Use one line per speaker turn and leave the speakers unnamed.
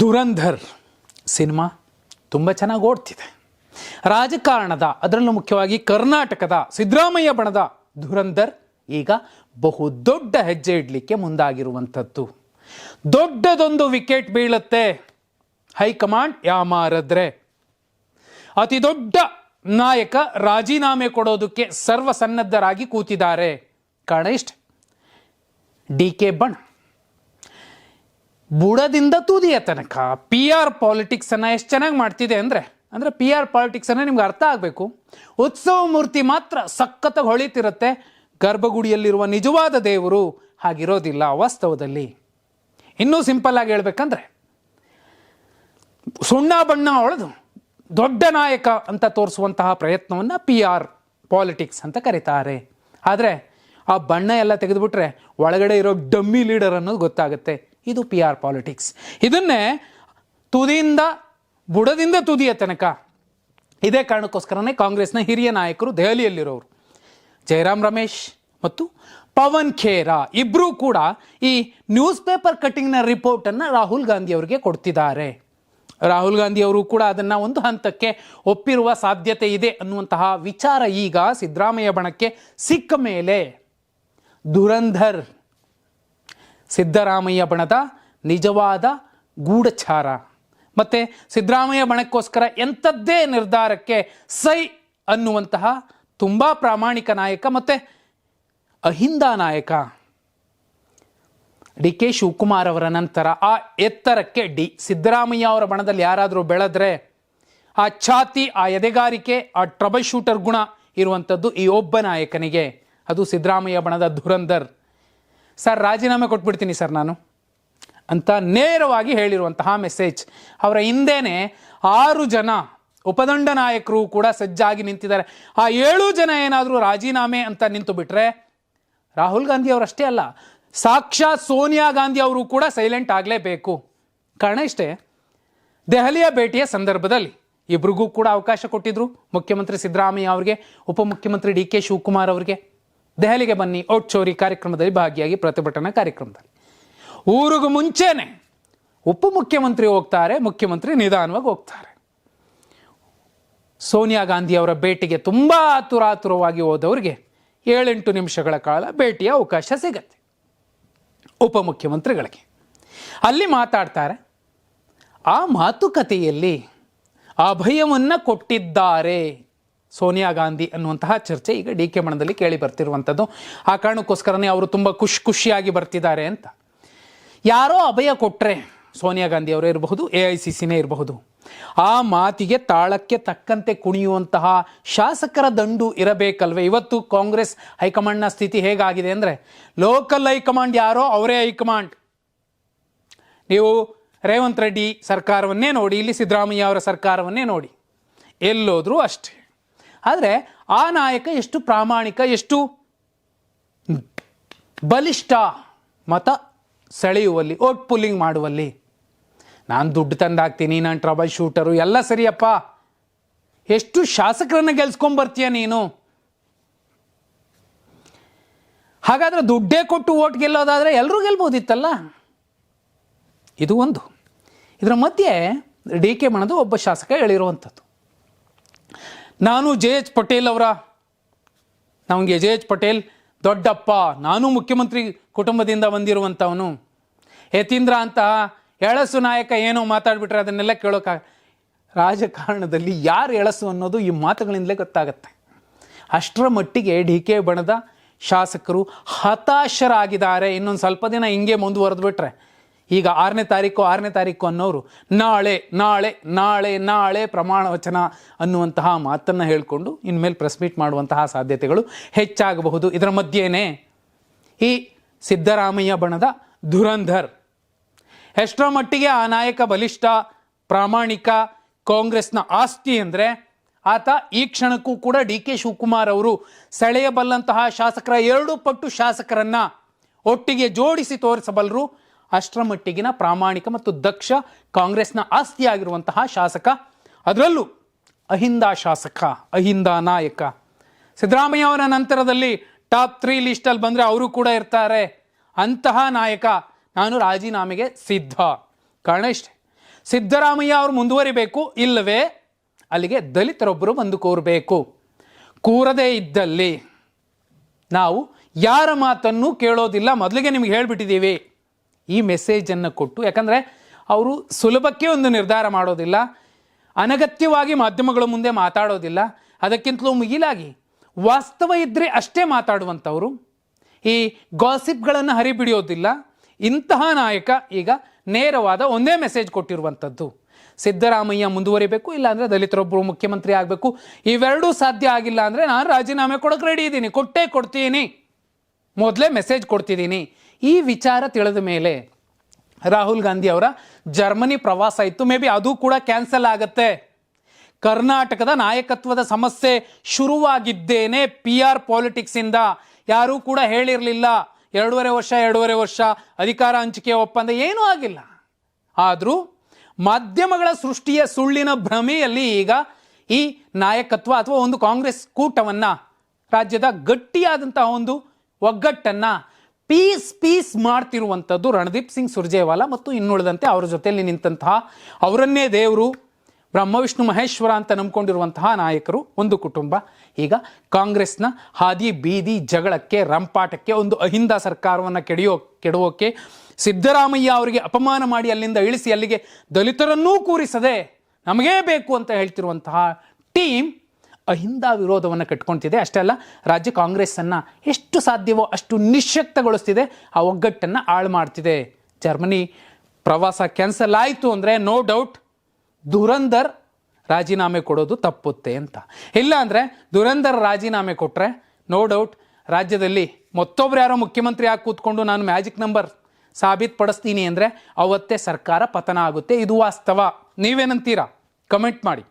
Dhurandhar cinema ತುಂಬ ಚೆನ್ನಾಗಿ ಓಡ್ತಿದೆ. ರಾಜಕಾರಣದ, ಅದರಲ್ಲೂ ಮುಖ್ಯವಾಗಿ ಕರ್ನಾಟಕದ ಸಿದ್ದರಾಮಯ್ಯ ಬಣದ ಧುರಂಧರ್ ಈಗ ಬಹು ದೊಡ್ಡ ಹೆಜ್ಜೆ ಇಡಲಿಕ್ಕೆ ಮುಂದಾಗಿರುವಂಥದ್ದು. ದೊಡ್ಡದೊಂದು ವಿಕೆಟ್ ಬೀಳುತ್ತೆ. ಹೈಕಮಾಂಡ್ ಯಾಮಾರದ್ರೆ. ಅತಿ ದೊಡ್ಡ ನಾಯಕ ರಾಜೀನಾಮೆ ಕೊಡೋದಕ್ಕೆ ಸರ್ವಸನ್ನದ್ಧರಾಗಿ ಕೂತಿದ್ದಾರೆ. ಕಾರಣ ಡಿ ಕೆ ಬಣ. ಬುಡದಿಂದ ತೂದಿಯ ತನಕ ಪಿ ಆರ್ ಪಾಲಿಟಿಕ್ಸನ್ನು ಎಷ್ಟು ಚೆನ್ನಾಗಿ ಮಾಡ್ತಿದೆ ಅಂದರೆ, ಅಂದ್ರೆ ಪಿ ಆರ್ ಅನ್ನ ನಿಮ್ಗೆ ಅರ್ಥ ಆಗಬೇಕು. ಉತ್ಸವ ಮೂರ್ತಿ ಮಾತ್ರ ಸಖತ್ತಾಗಿ ಹೊಳಿತಿರುತ್ತೆ, ಗರ್ಭಗುಡಿಯಲ್ಲಿರುವ ನಿಜವಾದ ದೇವರು ಹಾಗಿರೋದಿಲ್ಲ ವಾಸ್ತವದಲ್ಲಿ. ಇನ್ನೂ ಸಿಂಪಲ್ ಆಗಿ ಹೇಳ್ಬೇಕಂದ್ರೆ, ಸುಣ್ಣ ಬಣ್ಣ ಹೊಳೆದು ದೊಡ್ಡ ನಾಯಕ ಅಂತ ತೋರಿಸುವಂತಹ ಪ್ರಯತ್ನವನ್ನು ಪಿ ಆರ್ ಪಾಲಿಟಿಕ್ಸ್ ಅಂತ ಕರೀತಾರೆ. ಆದರೆ ಆ ಬಣ್ಣ ಎಲ್ಲ ತೆಗೆದುಬಿಟ್ರೆ ಒಳಗಡೆ ಇರೋ ಡಮ್ಮಿ ಲೀಡರ್ ಅನ್ನೋದು ಗೊತ್ತಾಗುತ್ತೆ. ಇದು ಪಿ ಆರ್ ಪಾಲಿಟಿಕ್ಸ್ ಇದನ್ನೇ ತುದಿಯಿಂದ, ಬುಡದಿಂದ ತುದಿಯ ತನಕ ಇದೇ ಕಾರಣಕ್ಕೋಸ್ಕರನೇ ಕಾಂಗ್ರೆಸ್ನ ಹಿರಿಯ ನಾಯಕರು ದೆಹಲಿಯಲ್ಲಿರೋರು. ಜಯರಾಮ್ ರಮೇಶ್ ಮತ್ತು ಪವನ್ ಖೇರಾ ಇಬ್ಬರೂ ಕೂಡ ಈ ನ್ಯೂಸ್ ಪೇಪರ್ ಕಟ್ಟಿಂಗ್ನ ರಿಪೋರ್ಟನ್ನು ರಾಹುಲ್ ಗಾಂಧಿ ಅವರಿಗೆ ಕೊಡ್ತಿದ್ದಾರೆ. ರಾಹುಲ್ ಗಾಂಧಿ ಅವರು ಕೂಡ ಅದನ್ನು ಒಂದು ಹಂತಕ್ಕೆ ಒಪ್ಪಿರುವ ಸಾಧ್ಯತೆ ಇದೆ ಅನ್ನುವಂತಹ ವಿಚಾರ ಈಗ ಸಿದ್ದರಾಮಯ್ಯ ಬಣಕ್ಕೆ ಸಿಕ್ಕ ಮೇಲೆ. ದುರಂಧರ್ ಸಿದ್ದರಾಮಯ್ಯ ಬಣದ ನಿಜವಾದ ಗೂಢಚಾರ. ಮತ್ತು ಸಿದ್ದರಾಮಯ್ಯ ಬಣಕ್ಕೋಸ್ಕರ ಎಂಥದ್ದೇ ನಿರ್ಧಾರಕ್ಕೆ ಸೈ ಅನ್ನುವಂತಹ ತುಂಬ ಪ್ರಾಮಾಣಿಕ ನಾಯಕ ಮತ್ತು ಅಹಿಂದ ನಾಯಕ. ಡಿ ಕೆ ಶಿವಕುಮಾರ್ ಅವರ ನಂತರ ಆ ಎತ್ತರಕ್ಕೆ ಡಿ ಸಿದ್ದರಾಮಯ್ಯ ಅವರ ಬಣದಲ್ಲಿ ಯಾರಾದರೂ ಬೆಳೆದ್ರೆ ಆ ಛಾತಿ, ಆ ಎದೆಗಾರಿಕೆ, ಆ ಟ್ರಬಲ್ ಶೂಟರ್ ಗುಣ ಇರುವಂಥದ್ದು ಈ ಒಬ್ಬ ನಾಯಕನಿಗೆ. ಅದು ಸಿದ್ದರಾಮಯ್ಯ ಬಣದ ಧುರಂಧರ್. ಸರ್, ರಾಜೀನಾಮೆ ಕೊಟ್ಬಿಡ್ತೀನಿ ಸರ್ ನಾನು ಅಂತ ನೇರವಾಗಿ ಹೇಳಿರುವಂತಹ ಮೆಸೇಜ್ ಅವರ ಹಿಂದೆನೇ ಆರು ಜನ ಉಪದಂಡ ನಾಯಕರು ಕೂಡ ಸಜ್ಜಾಗಿ ನಿಂತಿದ್ದಾರೆ. ಆ ಏಳು ಜನ ಏನಾದರೂ ರಾಜೀನಾಮೆ ಅಂತ ನಿಂತು ಬಿಟ್ರೆ ರಾಹುಲ್ ಗಾಂಧಿ ಅವರಷ್ಟೇ ಅಲ್ಲ, ಸಾಕ್ಷಾತ್ ಸೋನಿಯಾ ಗಾಂಧಿ ಅವರು ಕೂಡ ಸೈಲೆಂಟ್ ಆಗಲೇಬೇಕು. ಕಾರಣ ಇಷ್ಟೇ, ದೆಹಲಿಯ ಭೇಟಿಯ ಸಂದರ್ಭದಲ್ಲಿ ಇಬ್ರಿಗೂ ಕೂಡ ಅವಕಾಶ ಕೊಟ್ಟಿದ್ರು ಮುಖ್ಯಮಂತ್ರಿ ಸಿದ್ದರಾಮಯ್ಯ ಅವರಿಗೆ, ಉಪಮುಖ್ಯಮಂತ್ರಿ ಡಿ ಕೆ ಶಿವಕುಮಾರ್ ಅವರಿಗೆ. ದೆಹಲಿಗೆ ಬನ್ನಿ ಔಟ್ ಚೋರಿ ಕಾರ್ಯಕ್ರಮದಲ್ಲಿ ಭಾಗಿಯಾಗಿ ಪ್ರತಿಭಟನಾ ಕಾರ್ಯಕ್ರಮದಲ್ಲಿ. ಊರಿಗೂ ಮುಂಚೆನೆ ಉಪಮುಖ್ಯಮಂತ್ರಿ ಹೋಗ್ತಾರೆ, ಮುಖ್ಯಮಂತ್ರಿ ನಿಧಾನವಾಗಿ ಹೋಗ್ತಾರೆ. ಸೋನಿಯಾ ಗಾಂಧಿ ಅವರ ಭೇಟಿಗೆ ತುಂಬ ಆತುರಾತುರವಾಗಿ ಹೋದವರಿಗೆ ಏಳೆಂಟು ನಿಮಿಷಗಳ ಕಾಲ ಭೇಟಿಯ ಅವಕಾಶ ಸಿಗತ್ತೆ. ಉಪಮುಖ್ಯಮಂತ್ರಿಗಳಿಗೆ ಅಲ್ಲಿ ಮಾತಾಡ್ತಾರೆ, ಆ ಮಾತುಕತೆಯಲ್ಲಿ ಅಭಯವನ್ನು ಕೊಟ್ಟಿದ್ದಾರೆ. ಸೋನಿಯಾ ಗಾಂಧಿ ಅನ್ನುವಂತಹ ಚರ್ಚೆ ಈಗ ಡಿ ಕೆ ಮಣದಲ್ಲಿ ಕೇಳಿ ಬರ್ತಿರುವಂಥದ್ದು. ಆ ಕಾರಣಕ್ಕೋಸ್ಕರನೇ ಅವರು ತುಂಬ ಖುಷಿ ಖುಷಿಯಾಗಿ ಬರ್ತಿದ್ದಾರೆ ಅಂತ. ಯಾರೋ ಅಭಯ ಕೊಟ್ಟರೆ ಸೋನಿಯಾ ಗಾಂಧಿ ಅವರೇ ಇರಬಹುದು, ಎ ಐ ಸಿ ಸಿನೇ ಇರಬಹುದು. ಆ ಮಾತಿಗೆ ತಾಳಕ್ಕೆ ತಕ್ಕಂತೆ ಕುಣಿಯುವಂತಹ ಶಾಸಕರ ದಂಡು ಇರಬೇಕಲ್ವೇ? ಇವತ್ತು ಕಾಂಗ್ರೆಸ್ ಹೈಕಮಾಂಡ್ನ ಸ್ಥಿತಿ ಹೇಗಾಗಿದೆ ಅಂದರೆ, ಲೋಕಲ್ ಹೈಕಮಾಂಡ್ ಯಾರೋ ಅವರೇ ಹೈಕಮಾಂಡ್. ನೀವು ರೇವಂತ್ ರೆಡ್ಡಿ ಸರ್ಕಾರವನ್ನೇ ನೋಡಿ, ಇಲ್ಲಿ ಸಿದ್ದರಾಮಯ್ಯ ಅವರ ಸರ್ಕಾರವನ್ನೇ ನೋಡಿ. ಎಲ್ಲೋದ್ರೂ ಅಷ್ಟೇ. ಆದರೆ ಆ ನಾಯಕ ಎಷ್ಟು ಪ್ರಾಮಾಣಿಕ, ಎಷ್ಟು ಬಲಿಷ್ಠ ಮತ ಸೆಳೆಯುವಲ್ಲಿ ಓಟ್ ಪುಲ್ಲಿಂಗ್ ಮಾಡುವಲ್ಲಿ. ನಾನು ದುಡ್ಡು ತಂದಾಕ್ತೀನಿ, ನಾನು ಟ್ರಬಲ್ ಶೂಟರು ಎಲ್ಲ ಸರಿಯಪ್ಪ. ಎಷ್ಟು ಶಾಸಕರನ್ನ ಗೆಲ್ಸ್ಕೊಂಬರ್ತೀಯ ನೀನು? ಹಾಗಾದ್ರೆ ದುಡ್ಡೇ ಕೊಟ್ಟು ಓಟ್ ಗೆಲ್ಲೋದಾದರೆ ಎಲ್ಲರೂ ಗೆಲ್ಬೋದಿತ್ತಲ್ಲ? ಇದು ಒಂದು. ಇದರ ಮಧ್ಯೆ ಡಿ ಕೆ ಮಣದು ಒಬ್ಬ ಶಾಸಕ ಹೇಳಿರುವಂಥದ್ದು. ನಾನು ಜೆ ಎಚ್ ಪಟೇಲ್ ಅವರ, ನಮಗೆ ಜೆ ಎಚ್ ಪಟೇಲ್ ದೊಡ್ಡಪ್ಪ, ನಾನು ಮುಖ್ಯಮಂತ್ರಿ ಕುಟುಂಬದಿಂದ ಬಂದಿರುವಂಥವನು. ಯತೀಂದ್ರ ಅಂತ ಎಳಸು ನಾಯಕ ಏನೋ ಮಾತಾಡ್ಬಿಟ್ರೆ ಅದನ್ನೆಲ್ಲ ಕೇಳೋಕ ರಾಜಕಾರಣದಲ್ಲಿ ಯಾರು ಎಳಸು ಅನ್ನೋದು ಈ ಮಾತುಗಳಿಂದಲೇ ಗೊತ್ತಾಗತ್ತೆ. ಅಷ್ಟರ ಮಟ್ಟಿಗೆ ಡಿ ಕೆ ಬಣದ ಶಾಸಕರು ಹತಾಶರಾಗಿದ್ದಾರೆ. ಇನ್ನೊಂದು ಸ್ವಲ್ಪ ದಿನ ಹಿಂಗೆ ಮುಂದುವರೆದು ಬಿಟ್ರೆ ಈಗ ಆರನೇ ತಾರೀಕು ಆರನೇ ತಾರೀಕು ಅನ್ನೋರು, ನಾಳೆ ನಾಳೆ ನಾಳೆ ನಾಳೆ ಪ್ರಮಾಣ ವಚನ ಅನ್ನುವಂತಹ ಮಾತನ್ನು ಹೇಳಿಕೊಂಡು ಇನ್ಮೇಲೆ ಪ್ರೆಸ್ ಮೀಟ್ ಮಾಡುವಂತಹ ಸಾಧ್ಯತೆಗಳು ಹೆಚ್ಚಾಗಬಹುದು. ಇದರ ಮಧ್ಯೆನೇ ಈ ಸಿದ್ದರಾಮಯ್ಯ ಬಣದ ಧುರಂಧರ್. ಎಷ್ಟರ ಮಟ್ಟಿಗೆ ಆ ನಾಯಕ ಬಲಿಷ್ಠ, ಪ್ರಾಮಾಣಿಕ ಕಾಂಗ್ರೆಸ್ನ ಆಸ್ತಿ ಅಂದರೆ ಆತ ಈ ಕ್ಷಣಕ್ಕೂ ಕೂಡ ಡಿ ಕೆ ಶಿವಕುಮಾರ್ ಅವರು ಸೆಳೆಯಬಲ್ಲಂತಹ ಶಾಸಕರ ಎರಡು ಪಟ್ಟು ಶಾಸಕರನ್ನ ಒಟ್ಟಿಗೆ ಜೋಡಿಸಿ ತೋರಿಸಬಲ್ಲರು ಅಷ್ಟರ ಮಟ್ಟಿಗಿನ ಪ್ರಾಮಾಣಿಕ ಮತ್ತು ದಕ್ಷ ಕಾಂಗ್ರೆಸ್ನ ಆಸ್ತಿಯಾಗಿರುವಂತಹ ಶಾಸಕ. ಅದರಲ್ಲೂ ಅಹಿಂದ ಶಾಸಕ, ಅಹಿಂದ ನಾಯಕ. ಸಿದ್ದರಾಮಯ್ಯ ಅವರ ನಂತರದಲ್ಲಿ ಟಾಪ್ ತ್ರೀ ಲಿಸ್ಟಲ್ಲಿ ಬಂದರೆ ಅವರು ಕೂಡ ಇರ್ತಾರೆ. ಅಂತಹ ನಾಯಕ ನಾನು ರಾಜೀನಾಮೆಗೆ ಸಿದ್ಧ. ಕಾರಣ ಇಷ್ಟೆ. ಸಿದ್ದರಾಮಯ್ಯ ಅವರು ಮುಂದುವರಿಬೇಕು, ಇಲ್ಲವೇ ಅಲ್ಲಿಗೆ ದಲಿತರೊಬ್ಬರು ಬಂದು ಕೂರಬೇಕು. ಕೂರದೇ ಇದ್ದಲ್ಲಿ ನಾವು ಯಾರ ಮಾತನ್ನು ಕೇಳೋದಿಲ್ಲ. ಮೊದಲಿಗೆ ನಿಮಗೆ ಹೇಳ್ಬಿಟ್ಟಿದ್ದೀವಿ ಈ ಮೆಸೇಜನ್ನು ಕೊಟ್ಟು, ಯಾಕಂದರೆ ಅವರು ಸುಲಭಕ್ಕೆ ಒಂದು ನಿರ್ಧಾರ ಮಾಡೋದಿಲ್ಲ, ಅನಗತ್ಯವಾಗಿ ಮಾಧ್ಯಮಗಳ ಮುಂದೆ ಮಾತಾಡೋದಿಲ್ಲ, ಅದಕ್ಕಿಂತಲೂ ಮುಗಿಲಾಗಿ ವಾಸ್ತವ ಇದ್ದರೆ ಅಷ್ಟೇ ಮಾತಾಡುವಂಥವರು, ಈ ಗಾಸಿಪ್ಗಳನ್ನು ಹರಿಬಿಡಿಯೋದಿಲ್ಲ, ಇಂತಹ ನಾಯಕ ಈಗ ನೇರವಾದ ಒಂದೇ ಮೆಸೇಜ್ ಕೊಟ್ಟಿರುವಂಥದ್ದು. ಸಿದ್ದರಾಮಯ್ಯ ಮುಂದುವರಿಬೇಕು, ಇಲ್ಲಾಂದರೆ ದಲಿತರೊಬ್ಬರು ಮುಖ್ಯಮಂತ್ರಿ ಆಗಬೇಕು, ಇವೆರಡೂ ಸಾಧ್ಯ ಆಗಿಲ್ಲ ಅಂದರೆ ನಾನು ರಾಜೀನಾಮೆ ಕೊಡೋಕೆ ರೆಡಿ ಇದ್ದೀನಿ ಕೊಟ್ಟೇ ಕೊಡ್ತೀನಿ. ಮೊದಲೇ ಮೆಸೇಜ್ ಕೊಡ್ತಿದ್ದೀನಿ ಈ ವಿಚಾರ ತಿಳಿದ ಮೇಲೆ ರಾಹುಲ್ ಗಾಂಧಿ ಅವರ ಜರ್ಮನಿ ಪ್ರವಾಸ ಇತ್ತು. ಮೇ ಬಿ ಅದು ಕೂಡ ಕ್ಯಾನ್ಸಲ್ ಆಗುತ್ತೆ. ಕರ್ನಾಟಕದ ನಾಯಕತ್ವದ ಸಮಸ್ಯೆ ಶುರುವಾಗಿದ್ದೇನೆ ಪಿ ಆರ್ ಪಾಲಿಟಿಕ್ಸಿಂದ ಯಾರೂ ಕೂಡ ಹೇಳಿರಲಿಲ್ಲ. ಎರಡೂವರೆ ವರ್ಷ ಎರಡೂವರೆ ವರ್ಷ ಅಧಿಕಾರ ಹಂಚಿಕೆ ಒಪ್ಪಂದ ಏನೂ ಆಗಿಲ್ಲ. ಆದರೂ ಮಾಧ್ಯಮಗಳ ಸೃಷ್ಟಿಯ ಸುಳ್ಳಿನ ಭ್ರಮೆಯಲ್ಲಿ ಈಗ ಈ ನಾಯಕತ್ವ ಅಥವಾ ಒಂದು ಕಾಂಗ್ರೆಸ್ ಕೂಟವನ್ನು ರಾಜ್ಯದ ಗಟ್ಟಿಯಾದಂತಹ ಒಂದು ಒಗ್ಗಟ್ಟನ್ನು ಪೀಸ್ ಪೀಸ್ ಮಾಡ್ತಿರುವಂಥದ್ದು ರಣದೀಪ್ ಸಿಂಗ್ ಸುರ್ಜೇವಾಲಾ ಮತ್ತು ಇನ್ನುಳಿದಂತೆ ಅವರ ಜೊತೆಯಲ್ಲಿ ನಿಂತಹ ಅವರನ್ನೇ ದೇವರು ಬ್ರಹ್ಮ, ವಿಷ್ಣು, ಮಹೇಶ್ವರ ಅಂತ ನಂಬ್ಕೊಂಡಿರುವಂತಹ ನಾಯಕರು, ಒಂದು ಕುಟುಂಬ. ಈಗ ಕಾಂಗ್ರೆಸ್ನ ಹಾದಿ ಬೀದಿ ಜಗಳಕ್ಕೆ, ರಂಪಾಟಕ್ಕೆ, ಒಂದು ಅಹಿಂದ ಸರ್ಕಾರವನ್ನು ಕೆಡಿಯೋ, ಕೆಡುವೋಕೆ ಸಿದ್ದರಾಮಯ್ಯ ಅವರಿಗೆ ಅಪಮಾನ ಮಾಡಿ ಅಲ್ಲಿಂದ ಇಳಿಸಿ ಅಲ್ಲಿಗೆ ದಲಿತರನ್ನೂ ಕೂರಿಸದೆ ನಮಗೇ ಬೇಕು ಅಂತ ಹೇಳ್ತಿರುವಂತಹ ಟೀಮ್ ಅಹಿಂದ ವಿರೋಧವನ್ನು ಕಟ್ಕೊಳ್ತಿದೆ. ಅಷ್ಟೇ ಅಲ್ಲ, ರಾಜ್ಯ ಕಾಂಗ್ರೆಸ್ಸನ್ನು ಎಷ್ಟು ಸಾಧ್ಯವೋ ಅಷ್ಟು ನಿಶಕ್ತಗೊಳಿಸ್ತಿದೆ ಆ ಒಗ್ಗಟ್ಟನ್ನು ಹಾಳು ಮಾಡ್ತಿದೆ. ಜರ್ಮನಿ ಪ್ರವಾಸ ಕ್ಯಾನ್ಸಲ್ ಆಯಿತು ಅಂದರೆ ನೋ ಡೌಟ್ ದುರಂಧರ್ ರಾಜೀನಾಮೆ ಕೊಡೋದು ತಪ್ಪುತ್ತೆ ಅಂತ. ಇಲ್ಲ ಅಂದರೆ ದುರಂಧರ್ ರಾಜೀನಾಮೆ ಕೊಟ್ಟರೆ ನೋ ಡೌಟ್, ರಾಜ್ಯದಲ್ಲಿ ಮತ್ತೊಬ್ರು ಯಾರೋ ಮುಖ್ಯಮಂತ್ರಿ ಆಗಿ ಕೂತ್ಕೊಂಡು ನಾನು ಮ್ಯಾಜಿಕ್ ನಂಬರ್ ಸಾಬೀತು ಪಡಿಸ್ತೀನಿ ಅಂದರೆ ಅವತ್ತೇ ಸರ್ಕಾರ ಪತನ ಆಗುತ್ತೆ. ಇದು ವಾಸ್ತವ. ನೀವೇನಂತೀರಾ? ಕಮೆಂಟ್ ಮಾಡಿ.